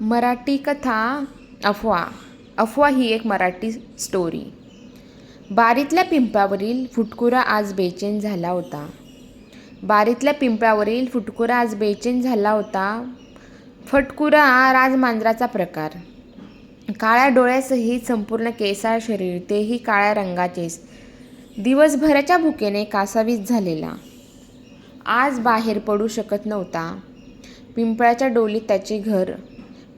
मराठी कथा अफवा. अफवा ही एक मराठी स्टोरी बारीतल्या पिंपळावरील फुटकुरा आज बेचैन झाला होता. बारीतल्या पिंपळावरील फुटकुरा आज बेचैन झाला होता. फटकुरा राजमांजराचा प्रकार. काळ्या डोळ्यासहित संपूर्ण केसाळ शरीर तेही काळ्या रंगाचेच. दिवसभराच्या भुकेने कासावीस झालेला. आज बाहेर पडू शकत नव्हता. पिंपळाच्या डोलीत त्याचे घर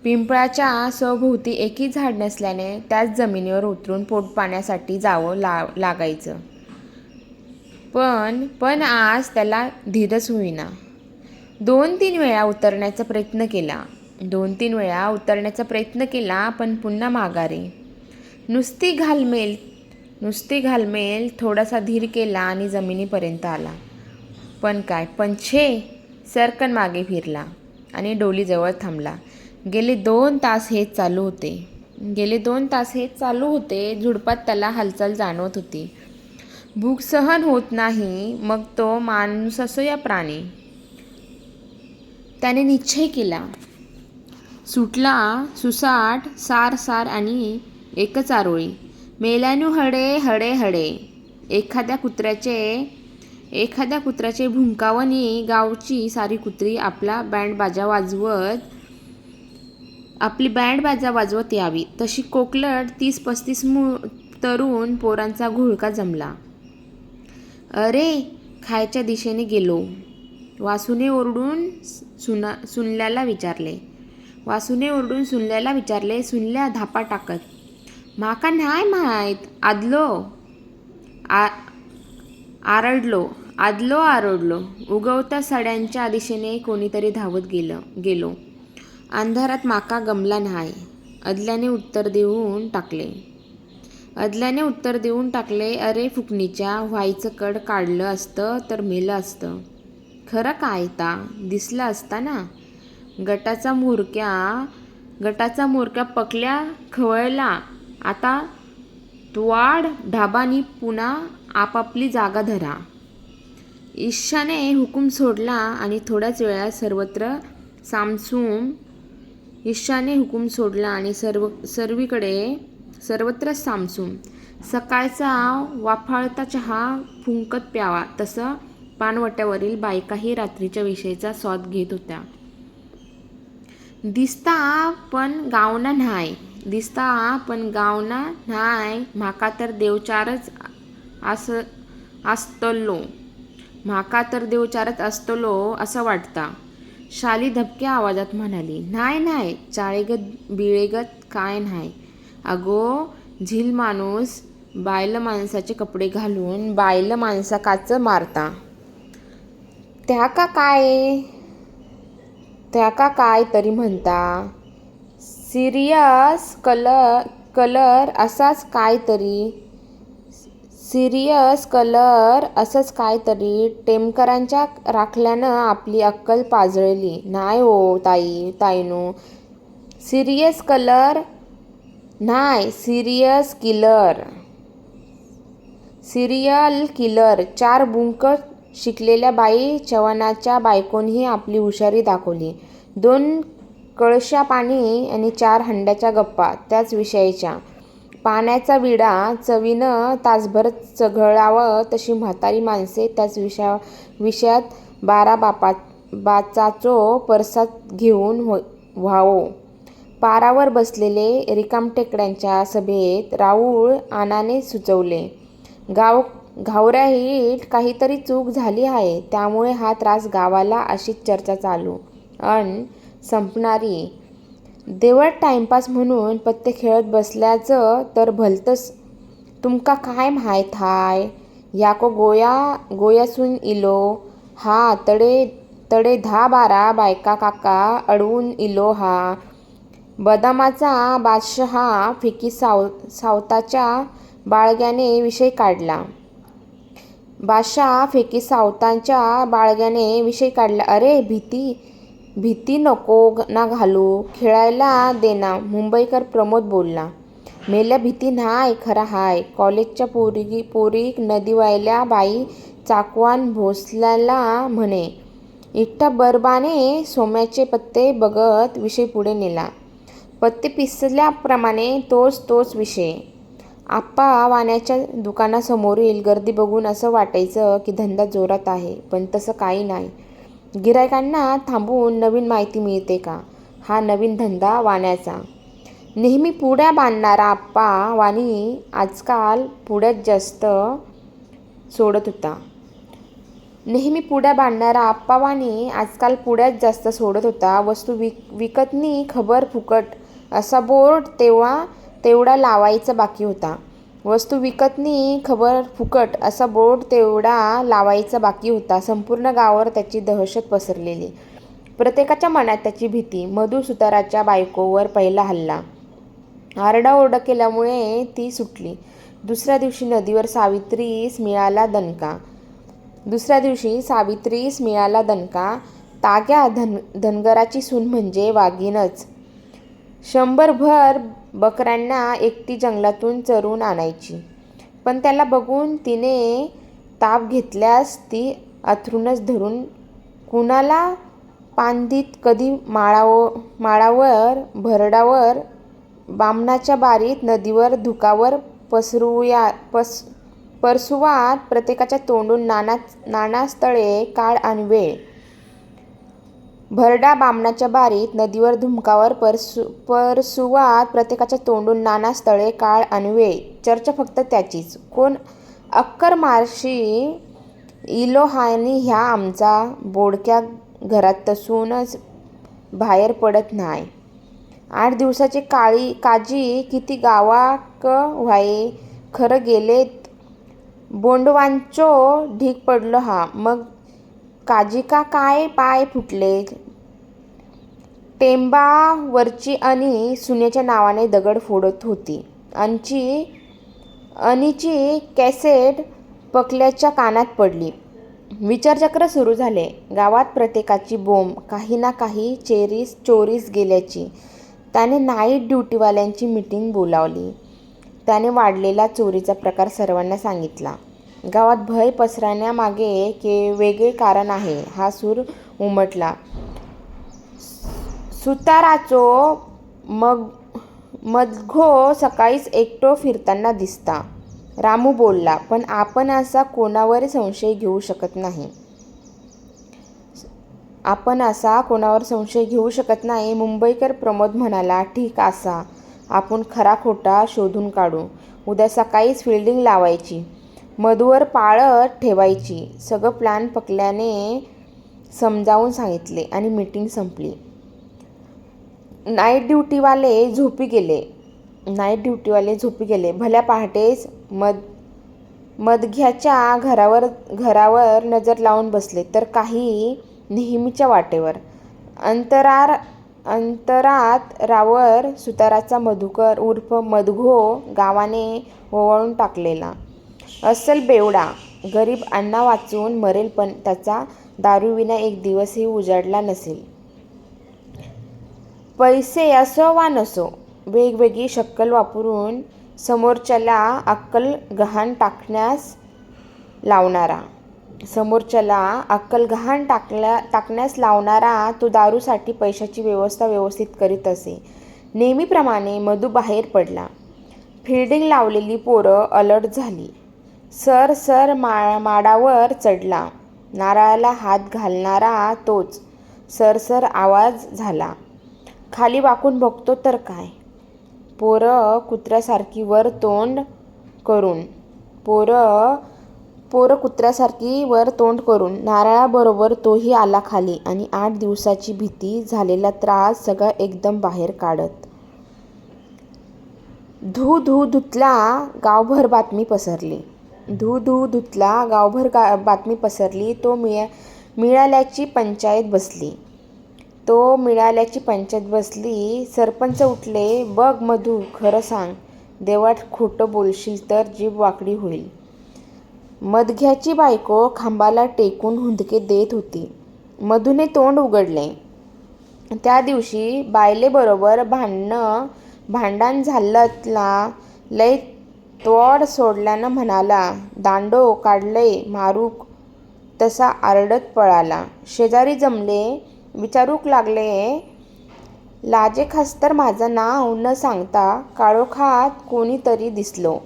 पिंपळाच्या सभोवती एकही झाड नसल्याने त्याच जमिनीवर उतरून पोट पाण्यासाठी जावं ला लागायचं. पण पण आज त्याला धीरच होईना. दोन तीन वेळा उतरण्याचा प्रयत्न केला. दोन तीन वेळा उतरण्याचा प्रयत्न केला पण पुन्हा माघारी. नुसती घालमेल नुसती घालमेल थोडासा धीर केला आणि जमिनीपर्यंत आला. पण काय? पण छे! सरकन मागे फिरला आणि डोलीजवळ थांबला. गेले दोन तास हेच चालू होते. गेले दोन तास हेच चालू होते झुडपात त्याला हालचाल जाणवत होती. भूक सहन होत नाही मग तो माणूस असो या प्राणी. त्याने निश्चय केला. सुटला सुसाट सार सार आणि एकच आरोळी. मेल्यानू हडे हडे हडे. एखाद्या कुत्र्याचे एखाद्या कुत्र्याचे भुंकावणी गावची सारी कुत्री आपला बँड बाजा वाजवत आपली बँड बाजा वाजवत यावी. तशी कोकलट तीस पस्तीस मु तरुण पोरांचा घोळका जमला. अरे खायच्या दिशेने गेलो. वासूने ओरडून सुना सुनल्याला विचारले. वासूने ओरडून सुनल्याला विचारले सुनल्या धापा टाकत. माका नाही माहीत आदलो. आ आरडलो आदलो आरडलो. उगवत्या सड्यांच्या दिशेने कोणीतरी धावत गेलं गेलो. अंधारात माका गमला नाही अदल्याने उत्तर देऊन टाकले. अदल्याने उत्तर देऊन टाकले अरे फुकणीच्या व्हायचं कड काढलं असतं तर मेलं असतं. खरं काय ता? दिसलं असता ना? गटाचा मोरक्या गटाचा मोरक्या पकल्या खवळला. आता त्वाड ढाबानी पुन्हा आपापली जागा धरा. ईशाने हुकूम सोडला आणि थोड्याच वेळात सर्वत्र सामसूम ईशाने हुकूम सोडला आणि सर्व सर्वीकडे सर्वत्र सामसून सकाळचा वाफाळता चहा फुंकत प्यावा तसं पानवट्यावरील बायकाही रात्रीच्या विषयीचा स्वाद घेत होत्या. दिसता पण गावना न्हाय दिसता पण गावना न्हाय म्हाका तर देवचारच आस आसतलो. म्हाका तर देवचारच असतलो असं वाटता. शाली धबक्या आवाजात म्हणाली नाही नाही चाळेगत बिळेगत काय नाही. अगो झील माणूस बायल माणसाचे कपडे घालून बायल माणसा काच मारता. त्या का काय? त्या का काय तरी म्हणता. सिरियस कलर कलर असाच काय तरी. सिरियस कलर असंच काहीतरी टेमकरांच्या राखल्यानं आपली अक्कल पाजळली. नाही हो ताई ताईनू. सिरियस कलर नाही सिरियस किलर. Serial killer. चार बुंक शिकलेल्या बाई चव्हाणाच्या बायकोनही आपली हुशारी दाखवली. दोन कळशा पाणी आणि चार हंड्याच्या गप्पा त्याच विषयाच्या. पाण्याचा विडा चवीनं तासभर चघळावं तशी म्हातारी माणसे त्याच विषया विषयात बारा बापा बाचाचो परसाद घेऊन हो व्हावो. पारावर बसलेले रिकामटेकड्यांच्या सभेत राऊळ आनाने सुचवले गाव घावऱ्याही काहीतरी चूक झाली आहे त्यामुळे हा त्रास गावाला अशीच चर्चा चालू अन संपणारी देवळ टायमपास म्हणून पत्ते खेळत बसल्याचं तर भलतंच. तुमका काय माहीत हाय? याको गोया गोयासून इलो. हा तडे तडे दहा बारा बायका काका अडवून इलो हा. बदामाचा बादशहा फिकी साव सावताच्या बाळग्याने विषय काढला. बादशाह फेकी सावतांच्या बाळग्याने विषय काढला. अरे भीती. भीती नको ना घालू खेळायला देना मुंबईकर प्रमोद बोलला. मेल्या भीती नाही खरा हाय. कॉलेजच्या पोरी पोरी नदीवायल्या बाई चाकवान भोसल्याला म्हणे इट्टा बरबाने सोम्याचे पत्ते बघत विषय पुढे नेला. पत्ते पिसल्याप्रमाणे तोच तोच विषय. आप्पा वाण्याच्या दुकानासमोरील गर्दी बघून असं वाटायचं की धंदा जोरात आहे पण तसं काही नाही. गिरायकांना थांबून नवीन माहिती मिळते का? हा नवीन धंदा वाण्याचा. नेहमी पुड्या बांधणारा आप्पा वाणी आजकाल पुड्यात जास्त सोडत होता. नेहमी पुड्या बांधणारा आप्पावानी आजकाल पुड्यात जास्त सोडत होता. वस्तू विक विकतनी खबर फुकट असा बोर्ड तेव्हा तेवढा लावायचा बाकी होता. वस्तू विकतनी खबर फुकट असा बोर्ड तेवढा लावायचा बाकी होता. संपूर्ण गावावर त्याची दहशत पसरलेली. प्रत्येकाच्या मनात त्याची भीती. मधु सुताराच्या बायकोवर पहिला हल्ला. आरडाओरडा केल्यामुळे ती सुटली. दुसऱ्या दिवशी नदीवर सावित्रीस मिळाला दणका. दुसऱ्या दिवशी सावित्रीस मिळाला दणका. ताग्या धन धनगराची सून म्हणजे वाघीणच शंभरभर बकऱ्यांना एकटी जंगलातून चरून आणायची. पण त्याला बघून तिने ताप घेतल्यास ती अथरूनच धरून कुणाला पांदीत कधी माळाव माळावर भरडावर बामणाच्या बारीत नदीवर धुकावर पसरूया पस परसुवात प्रत्येकाच्या तोंडून नाना नानास्थळे काळ आणि वेळ भरडा बामणाच्या बारीत नदीवर धुमकावर परसु परसुवात प्रत्येकाच्या तोंडून नाना स्थळे काळ आणि चर्चा फक्त त्याचीच. कोण अक्कर मारशी इलोहानी ह्या आमचा बोडक्या घरात तसूनच बाहेर पडत नाही. आठ दिवसाची काळी काजी किती गावाक व्हाये खरं गेलेत. बोंडवांचो ढीक पडलो हा. मग काजिका काय पाय फुटले? टेंबावरची अनी सुनेच्या नावाने दगड फोडत होती. अंची अनीची कॅसेट पकल्याच्या कानात पडली. विचारचक्र सुरू झाले. गावात प्रत्येकाची बोंब काही ना काही चेरीस चोरीस गेल्याची. त्याने नाईट ड्युटीवाल्यांची मीटिंग बोलावली. त्याने वाढलेला चोरीचा प्रकार सर्वांना सांगितला. गावात भय पसरण्यामागे के वेगळे कारण आहे हा सूर उमटला. सुताराचो मग मदघो सकाळीच एकटो फिरताना दिसता. रामू बोलला पण आपण असा कोणावर संशय घेऊ शकत नाही. आपण असा कोणावर संशय घेऊ शकत नाही मुंबईकर प्रमोद म्हणाला. ठीक असा आपण खरा खोटा शोधून काढू. उद्या सकाळीच फिल्डिंग लावायची. मधुवर पाळत ठेवायची. सगळं प्लॅन पकल्याने समजावून सांगितले आणि मीटिंग संपली. नाईट ड्युटीवाले झोपी गेले. नाईट ड्युटीवाले झोपी गेले. भल्या पहाटेच मद मदघ्याच्या घरावर घरावर नजर लावून बसले. तर काही नेहमीच्या वाटेवर. अंतरार अंतरात रावर सुताराचा मधुकर उर्फ मधघो गावाने ओवाळून टाकलेला. अस्सल बेवडा. गरीब अण्णा वाचून मरेल पण त्याचा दारूविना एक दिवसही उजाडला नसेल. पैसे असो वा नसो वेगवेगळी शक्कल वापरून समोरच्याला अक्कल गहाण टाकण्यास लावणारा. समोरच्याला अक्कल गहाण टाकल्या टाकण्यास लावणारा तो दारूसाठी पैशाची व्यवस्था व्यवस्थित करीत असे. नेहमीप्रमाणे मधू बाहेर पडला. फिल्डिंग लावलेली पोरं अलर्ट झाली. सर सर मा माडावर चढला. नारळाला हात घालणारा तोच. सरसर आवाज झाला. खाली वाकून बघतो तर काय? पोरं कुत्र्यासारखी वर तोंड करून. पोरं पोरं कुत्र्यासारखी वर तोंड करून. नारळाबरोबर तोही आला खाली आणि आठ दिवसाची भीती झालेला त्रास सगळा एकदम बाहेर काढत. धू धू धुतला गावभर बातमी पसरली. धू धू धुतला गावभर गा बातमी पसरली. तो मिळा मिळाल्याची पंचायत बसली. तो मिळाल्याची पंचायत बसली. सरपंच उठले. बघ मधू खरं सांग. देवाट खोटं बोलशील तर जीभ वाकडी होईल. मदघ्याची बायको खांबाला टेकून हुंदके देत होती. मधूने तोंड उघडले. त्या दिवशी बायलेबरोबर भांडणं भांडण झालंतला लय त्वड सोडल्यानं म्हणाला दांडो काढलंय मारूक. तसा आरडत पळाला. शेजारी जमले विचारूक लागले लाजे खास्तर माझं नाव न सांगता काळोखात कोणीतरी दिसलो.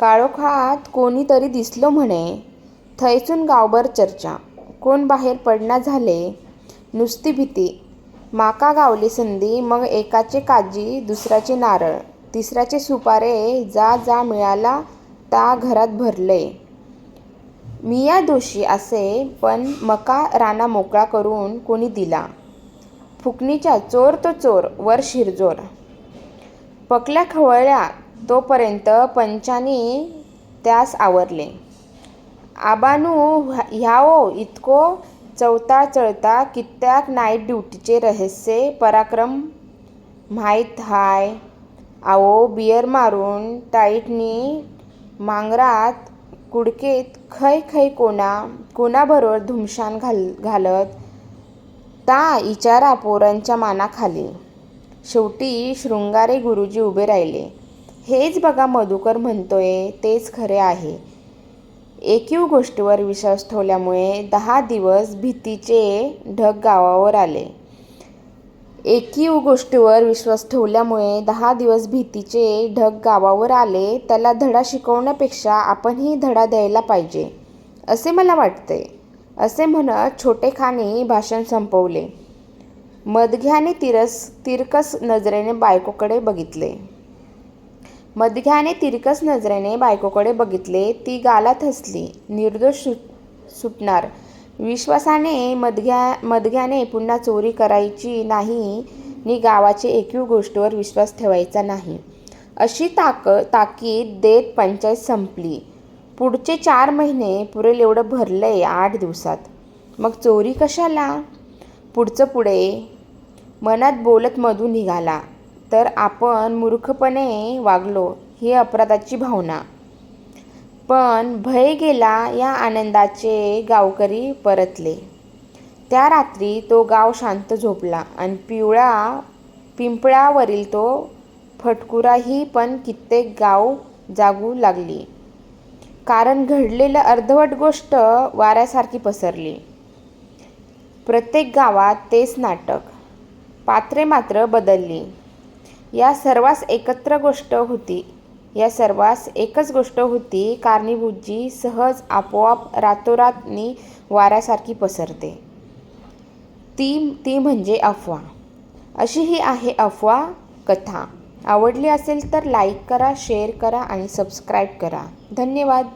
काळोखात कोणीतरी दिसलो म्हणे? थैसून गावभर चर्चा. कोण बाहेर पडना झाले? नुसती भीती. माका गावली संधी मग एकाचे काजी दुसऱ्याचे नारळ. तिसऱ्याचे सुपारे जा जा मिळाला ता घरात भरले. मिया दोषी असे पण मका राणा मोकळा करून कोणी दिला. फुकणीच्या चोर तो चोर वर शिरजोर. पकल्या खवळल्या तोपर्यंत पंचानी त्यास आवरले. आबानू ह्याओ इतको चवता चळता कित्याक नाईट ड्युटीचे रहस्य पराक्रम? माहीत हाय. आवो बियर मारून टाईटनी मांगरात कुडकेत खंय खंय कोणा कोणाबरोबर धुमशान घाल घालत? ता इचारा पोरांच्या मानाखाली. शेवटी शृंगारे गुरुजी उभे राहिले. हेच बघा मधुकर म्हणतोय तेच खरे आहे. एकीव गोष्टीवर विश्वास ठेवल्यामुळे दहा दिवस भीतीचे ढग गावावर आले. एकीव गोष्टीवर विश्वास ठेवल्यामुळे दहा दिवस भीतीचे ढग गावावर आले त्याला धडा शिकवण्यापेक्षा आपणही धडा द्यायला पाहिजे असे मला वाटते असे म्हणत छोटेखाने भाषण संपवले. मदघ्याने तिरस तिरकस नजरेने बायकोकडे बघितले. मदघ्याने तिरकस नजरेने बायकोकडे बघितले ती गालात हसली निर्दोष सुट सुटणार. विश्वासाने मदघ्या मदघ्याने पुन्हा चोरी करायची नाही नि गावाचे एकवीव गोष्टीवर विश्वास ठेवायचा नाही. अशी ताक ताकीद देत पंचायत संपली. पुढचे चार महिने पुरेल एवढं भरलंय आठ दिवसात. मग चोरी कशाला? पुढचं पुढे? मनात बोलत मधून निघाला. तर आपण मूर्खपणे वागलो ही अपराधाची भावना. पण भय गेला या आनंदाचे गावकरी परतले. त्या रात्री तो गाव शांत झोपला आणि पिवळा पिंपळावरील तो फटकुराही पण कित्येक गाव जागू लागली. कारण घडलेलं अर्धवट गोष्ट वाऱ्यासारखी पसरली. प्रत्येक गावात तेच नाटक. पात्रे मात्र बदलली. या सर्वांस एकत्र गोष्ट होती. या सर्वास एकच गोष्ट होती कारणीभूत जी सहज आपोआप रातोरातनी वाऱ्यासारखी पसरते. ती ती म्हणजे अफवा. अशी ही आहे अफवा कथा. आवडली असेल तर लाईक करा शेअर करा आणि सबस्क्राईब करा. धन्यवाद.